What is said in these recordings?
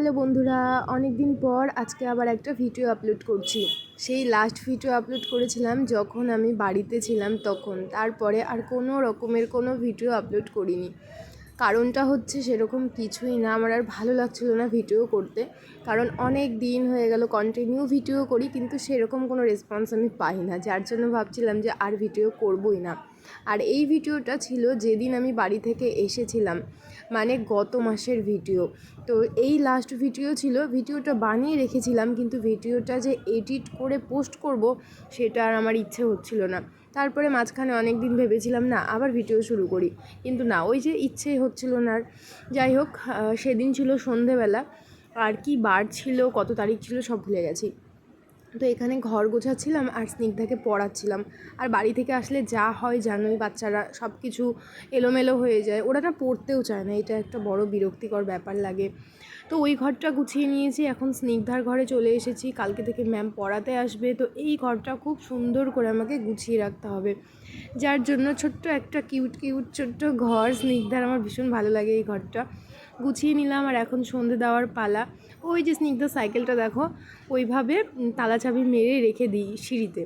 Hello বন্ধুরা অনেক দিন পর আজকে আবার একটা ভিডিও আপলোড করছি। সেই লাস্ট ভিডিও আপলোড করেছিলাম যখন আমি বাড়িতে ছিলাম তখন। তারপরে আর কোনো রকমের কোনো ভিডিও আপলোড করিনি। কারণটা হচ্ছে সেরকম কিছুই না, আমার আর ভালো লাগছিল না ভিডিও করতে। কারণ অনেক দিন হয়ে গেল কন্টিনিউ ভিডিও করি, কিন্তু সেরকম কোনো রেসপন্স আমি পাই না। যার জন্য ভাবছিলাম যে আর ভিডিও করবই না। আর এই ভিডিওটা ছিল যেদিন আমি বাড়ি থেকে এসেছিলাম মানে গত মাসের ভিডিও। তো এই লাস্ট ভিডিও ছিল, ভিডিওটা বানিয়ে রেখেছিলাম, কিন্তু ভিডিওটা যে এডিট করে পোস্ট করব, সেটা আর আমার ইচ্ছে হচ্ছিল না। তারপরে মাঝখানে অনেক দিন ভেবেছিলাম, না, আবার ভিডিও শুরু করি। কিন্তু না, ওই যে ইচ্ছেই হচ্ছিল না আর। যাই হোক সেদিন ছিল সন্ধেবেলা। আর কি বার ছিল, কত তারিখ ছিল, সব ভুলে গেছি। তো এখানে ঘর গোছাচ্ছিলাম আর স্নিগ্ধাকে পড়াচ্ছিলাম। আর বাড়ি থেকে আসলে যা হয় জানোই, বাচ্চারা সব কিছু এলোমেলো হয়ে যায়। ওরা না পড়তেও চায় না, এটা একটা বড় বিরক্তিকর ব্যাপার লাগে। তো ওই ঘরটা গুছিয়ে নিয়েছি, এখন স্নিগ্ধার ঘরে চলে এসেছি। কালকে থেকে ম্যাম পড়াতে আসবে, তো এই ঘরটা খুব সুন্দর করে আমাকে গুছিয়ে রাখতে হবে। যার জন্য ছোট্ট একটা কিউট কিউট ছোট্ট ঘর স্নিগ্ধার, আমার ভীষণ ভালো লাগে এই ঘরটা। গুছিয়ে নিলাম আর এখন সন্ধে দেওয়ার পালা। ওই যে স্নিগ্ধ সাইকেলটা দেখো, ওইভাবে তালা চাবি মেরে রেখে দিই সিঁড়িতে।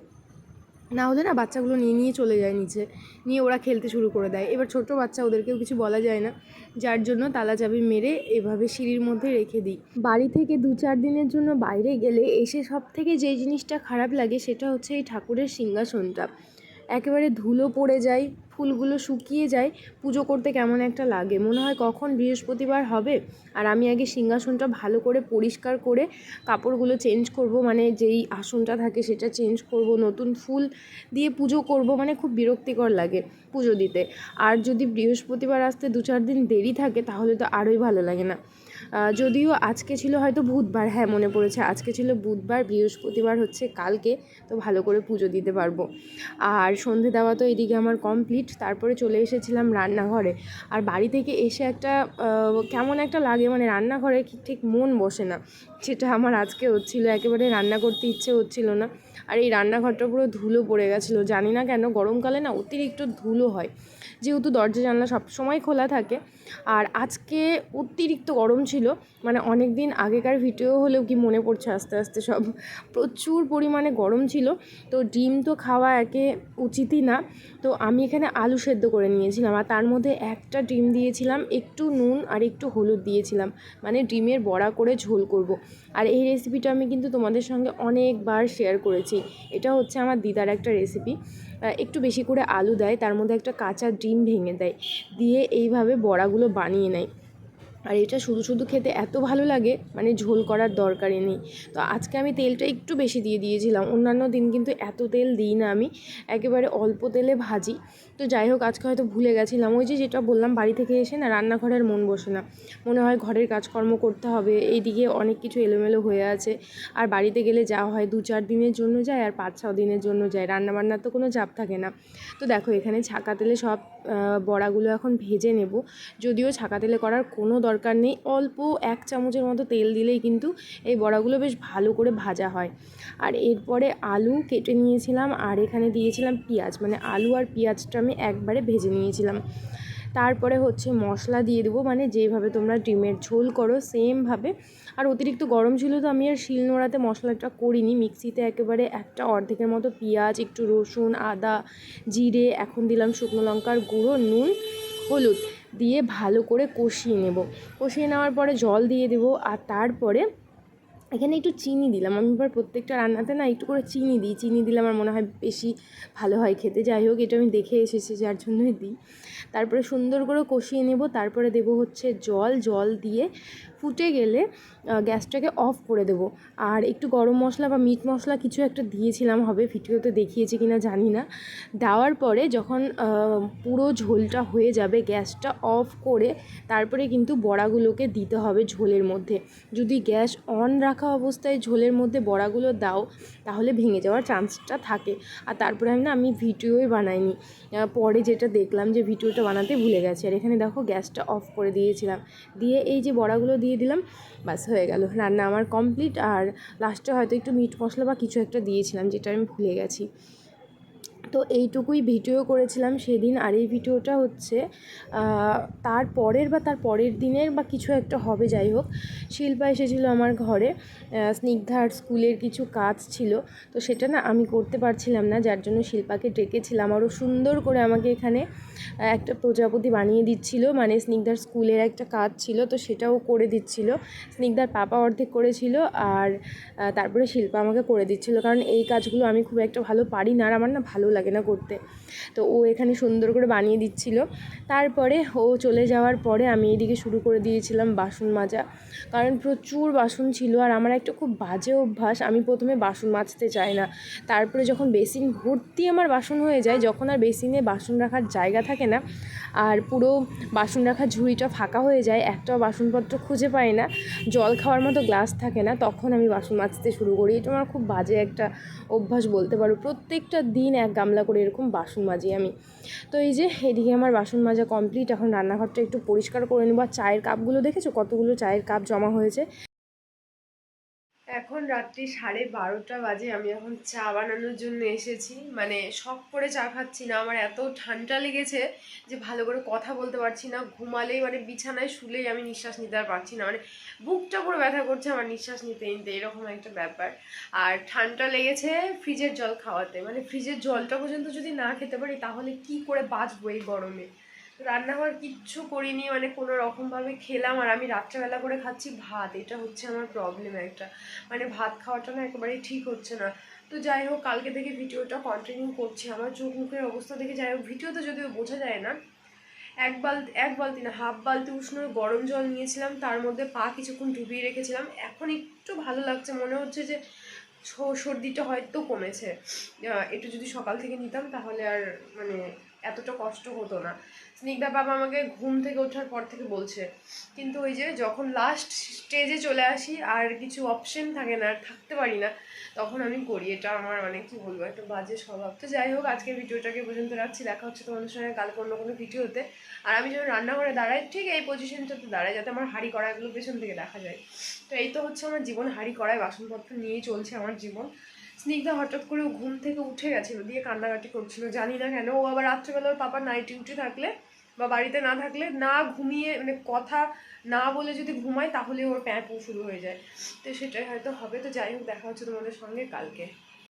না হলে না বাচ্চাগুলো নিয়ে নিয়ে চলে যায় নিচে, নিয়ে ওরা খেলতে শুরু করে দেয়। এবার ছোট বাচ্চা ওদেরকেও কিছু বলা যায় না, যার জন্য তালা চাবি মেরে এভাবে সিঁড়ির মধ্যে রেখে দিই। বাড়ি থেকে দু চার দিনের জন্য বাইরে গেলে এসে সব থেকে যে জিনিসটা খারাপ লাগে সেটা হচ্ছে এই ঠাকুরের সিংহাসনটা। একেবারে ধুলো পড়ে যায় ফুলগুলো শুকিয়ে যায়, পুজো করতে কেমন একটা লাগে? মনে হয় কখন বৃহস্পতিবার হবে? আর আমি আগে সিংহাসনটা ভালো করে পরিষ্কার করে কাপড়গুলো চেঞ্জ করব মানে যেই আসনটা থাকে সেটা চেঞ্জ করব, নতুন ফুল দিয়ে পুজো করব মানে খুব বিরক্তিকর লাগে পুজো দিতে। আর যদি বৃহস্পতিবার আসতে দু চার দিন দেরি থাকে, তাহলে তো আরোই ভালো লাগে না। যদিও আজকে ছিল হয়তো বুধবার হ্যাঁ মনে পড়েছে। আজকে ছিল বুধবার, বৃহস্পতিবার হচ্ছে কালকে, তো ভালো করে পুজো দিতে পারব। আর সন্ধে দেওয়া তো এদিকে আমার কমপ্লিট তারপরে চলে এসেছিলাম রান্নাঘরে। আর বাড়ি থেকে এসে একটা কেমন একটা লাগে মানে রান্নাঘরে ঠিক মন বসে না। সেটা আমার আজকে হচ্ছিল, একেবারে রান্না করতে ইচ্ছে হচ্ছিল না। আর এই রান্নাঘরটা পুরো ধুলো পড়ে গেছিল। জানি না কেন, গরমকালে না অতিরিক্ত ধুলো হয়। যেহেতু দরজা জানলা সবসময় খোলা থাকে। আর আজকে অতিরিক্ত গরম ছিল। মানে অনেক দিন আগেকার ভিডিও হলেও কি মনে পড়ছে আস্তে আস্তে সব? প্রচুর পরিমাণে গরম ছিল। তো ডিম তো খাওয়া একে উচিতই না। তো আমি এখানে আলু সেদ্ধ করে নিয়েছিলাম। আর তার মধ্যে একটা ডিম দিয়েছিলাম, একটু নুন আর একটু হলুদ দিয়েছিলাম। মানে ডিমের বড়া করে ঝোল করব। আর এই রেসিপিটা আমি কিন্তু তোমাদের সঙ্গে অনেকবার শেয়ার করেছি। এটা হচ্ছে আমার দিদার একটা রেসিপি একটু বেশি করে আলু দেয়, তার মধ্যে একটা কাঁচা ডিম ভেঙে দেয়। দিয়ে এইভাবে বড়াগুলো বানিয়ে নেয়। আর এটা শুধু শুধু খেতে এত ভালো লাগে মানে ঝোল করার দরকারই নেই। তো আজকে আমি তেলটা একটু বেশি দিয়ে দিয়েছিলাম, অন্যান্য দিন কিন্তু এত তেল দিই না আমি, একেবারে অল্প তেলে ভাজি। তো যাই হোক, আজকে হয়তো ভুলে গেছিলাম, ওই যে যেটা বললাম, বাড়ি থেকে এসে না রান্নাঘরের মন বসে না। মনে হয় ঘরের কাজকর্ম করতে হবে, এইদিকে অনেক কিছু এলোমেলো হয়ে আছে। আর বাড়িতে গেলে যাওয়া হয়, দু চার দিনের জন্য যায় আর পাঁচ ছ দিনের জন্য যায়, রান্নাবান্নার তো কোনো চাপ থাকে না। তো দেখো, এখানে ছাকা তেলে সব বড়াগুলো এখন ভেজে নেব, যদিও ছাকা তেলে করার কোনো দরকার নেই। অল্প এক চামচের মতো তেল দিলেই কিন্তু এই বড়াগুলো বেশ ভালো করে ভাজা হয়। আর এরপরে আলু কেটে নিয়েছিলাম আর এখানে দিয়েছিলাম পেঁয়াজ। মানে আলু আর পেঁয়াজটা আমি একবারে ভেজে নিয়েছিলাম। তারপরে হচ্ছে মশলা দিয়ে দেবো। মানে যেভাবে তোমরা ডিমের ঝোল করো, সেমভাবে। আর অতিরিক্ত গরম ছিল তো আমি আর শিল নোড়াতে মশলাটা করিনি। মিক্সিতে একেবারে একটা অর্ধেকের মতো পেঁয়াজ, একটু রসুন, আদা, জিরে, এখন দিলাম শুকনো লঙ্কার গুঁড়ো, নুন, হলুদ। দিয়ে ভালো করে কষিয়ে নেব। কষিয়ে নেওয়ার পরে জল দিয়ে দেবো আর তারপরে এখানে একটু চিনি দিলাম। আমি এবার প্রত্যেকটা রান্নাতে না একটু করে চিনি দিই। চিনি দিলে আমার মনে হয় বেশি ভালো হয় খেতে। যাই হোক, এটা আমি দেখে এসেছি যার জন্যই দিই। তারপরে সুন্দর করে কষিয়ে নেব। তারপরে দেব হচ্ছে জল। জল দিয়ে ফুটে গেলে গ্যাসটাকে অফ করে দেব। আর একটু গরম মশলা বা মিট মশলা কিছু একটা দিয়েছিলাম, হবে ভিডিওতে দেখিয়েছি কিনা জানি না। দেওয়ার পরে যখন পুরো ঝোলটা হয়ে যাবে, গ্যাসটা অফ করে তারপরে কিন্তু বড়াগুলোকে দিতে হবে ঝোলের মধ্যে। যদি গ্যাস অন রাখা অবস্থায় ঝোলের মধ্যে বড়াগুলো দাও, তাহলে ভেঙে যাওয়ার চান্সটা থাকে। আর তারপরে আমি না, আমি ভিডিওই বানাইনি। পরে যেটা দেখলাম যে ভিডিওটা বানাতে ভুলে গেছি। আর এখানে দেখো গ্যাসটা অফ করে দিয়েছিলাম। দিয়ে এই যে বড়াগুলো দিয়ে দিলাম। ব্যাস, হয়ে গেল। রান্না আমার কমপ্লিট আর লাস্টে হয়তো একটু মিট মশলা বা কিছু একটা দিয়েছিলাম, যেটা আমি ভুলে গেছি। তো এইটুকুই ভিডিও করেছিলাম সেদিন আর এই ভিডিওটা হচ্ছে তার পরের বা তার পরের দিনের বা কিছু একটা হবে যাই হোক, শিল্পা এসেছিল আমার ঘরে স্নিগ্ধার স্কুলের কিছু কাজ ছিল, তো সেটা না আমি করতে পারছিলাম না, যার জন্য শিল্পাকে ডেকেছিলাম আরও সুন্দর করে আমাকে এখানে একটা প্রজাপতি বানিয়ে দিচ্ছিল মানে স্নিগ্ধার স্কুলের একটা কাজ ছিল, তো সেটাও করে দিচ্ছিল, স্নিগ্ধার পাপা অর্ধেক করেছিল আর তারপরে শিল্পা আমাকে করে দিচ্ছিল, কারণ এই কাজগুলো আমি খুব একটা ভালো পারি না আর আমার না ভালো লাগে না করতে। তো ও এখানে সুন্দর করে বানিয়ে দিচ্ছিল। তারপরে ও চলে যাওয়ার পরে আমি এদিকে শুরু করে দিয়েছিলাম বাসন মাজা। কারণ প্রচুর বাসন ছিল আর আমার একটা খুব বাজে অভ্যাস। আমি প্রথমে বাসন মাজতে চাই না। তারপরে যখন বেসিন ভর্তি আমার বাসন হয়ে যায়, যখন আর বেসিনে বাসন রাখার জায়গা থাকে না আর পুরো বাসন রাখার ঝুড়িটা ফাঁকা হয়ে যায়, একটাও বাসনপত্র খুঁজে পাই না, জল খাওয়ার মতো গ্লাস থাকে না, তখন আমি বাসন মাজতে শুরু করি। এটা আমার খুব বাজে একটা অভ্যাস বলতে পারো। প্রত্যেকটা দিন এক গামলা করে এরকম বাসন মাজি আমি। তো এই যে এদিকে আমার বাসন মাজা কমপ্লিট এখন রান্নাঘরটা একটু পরিষ্কার করে নেব। আর চায়ের কাপগুলো দেখেছ? কতগুলো চায়ের কাপ জমা হয়েছে? এখন রাত্রি সাড়ে বারোটা বাজে, আমি এখন চা বানানোর জন্য এসেছি। মানে শখ করে চা খাচ্ছি না, আমার এত ঠান্ডা লেগেছে যে ভালো করে কথা বলতে পারছি না, ঘুমালেই মানে বিছানায় শুলেই আমি নিঃশ্বাস নিতে আর পারছি না মানে বুকটা পুরো ব্যথা করছে, আমার নিঃশ্বাস নিতে নিতে, এরকম একটা ব্যাপার। আর ঠান্ডা লেগেছে ফ্রিজের জল খাওয়াতে মানে ফ্রিজের জলটা পর্যন্ত যদি না খেতে পারি, তাহলে কি করে বাঁচবো এই গরমে? রান্নাঘর কিচ্ছু করিনি মানে কোনো রকমভাবে খেলাম আর আমি রাত্রেবেলা করে খাচ্ছি ভাত। এটা হচ্ছে আমার প্রবলেম একটা। মানে ভাত খাওয়াটা না একেবারেই ঠিক হচ্ছে না। তো যাই হোক, কালকে থেকে ভিডিওটা কন্টিনিউ করছি। আমার চোখ মুখের অবস্থা দেখে যাই হোক, ভিডিওতে যদিও বোঝা যায় না, এক বালতি এক বালতি না, হাফ বালতি উষ্ণ গরম জল নিয়েছিলাম, তার মধ্যে পা কিছুক্ষণ ডুবিয়ে রেখেছিলাম। এখন একটু ভালো লাগছে, মনে হচ্ছে যে সর্দিটা হয়তো কমেছে। একটু যদি সকাল থেকে নিতাম তাহলে আর মানে এতটা কষ্ট হতো না। স্নিগ্ধা বাবা আমাকে ঘুম থেকে ওঠার পর থেকে বলছে, কিন্তু ওই যে যখন লাস্ট স্টেজে চলে আসি, আর কিছু অপশন থাকে না, আর থাকতে পারি না, তখন আমি করি। এটা আমার অনেক কি বলব, একটা বাজে স্বভাব। তো যাই হোক আজকে ভিডিওটাকে পর্যন্ত রাখছি। দেখা হচ্ছে তোমাদের সঙ্গে কালকে অন্য কোনো ভিডিওতে। আর আমি যখন রান্নাঘরে দাঁড়াই, ঠিক এই পজিশনটাতে দাঁড়াই, যাতে আমার হাঁড়ি কড়াইগুলো পেছন থেকে দেখা যায়। তো এই তো হচ্ছে আমার জীবন, হাঁড়ি কড়াই, বাসনপত্র নিয়েই চলছে আমার জীবন। স্নিগ্ধা হঠাৎ করে ঘুম থেকে উঠে গেছিল, দিয়ে কান্নাকাটি করছিল, জানি না কেন। ও আবার রাত্রেবেলা ওর পাপা নাইট ডিউটি থাকলে বা বাড়িতে না থাকলে না ঘুমিয়ে মানে কথা না বলে যদি ঘুমায় তাহলে ওর প্যাঁপু শুরু হয়ে যায়। তো সেটাই হয়তো হবে। তো যাই হোক, দেখা হচ্ছে তোমাদের সঙ্গে কালকে।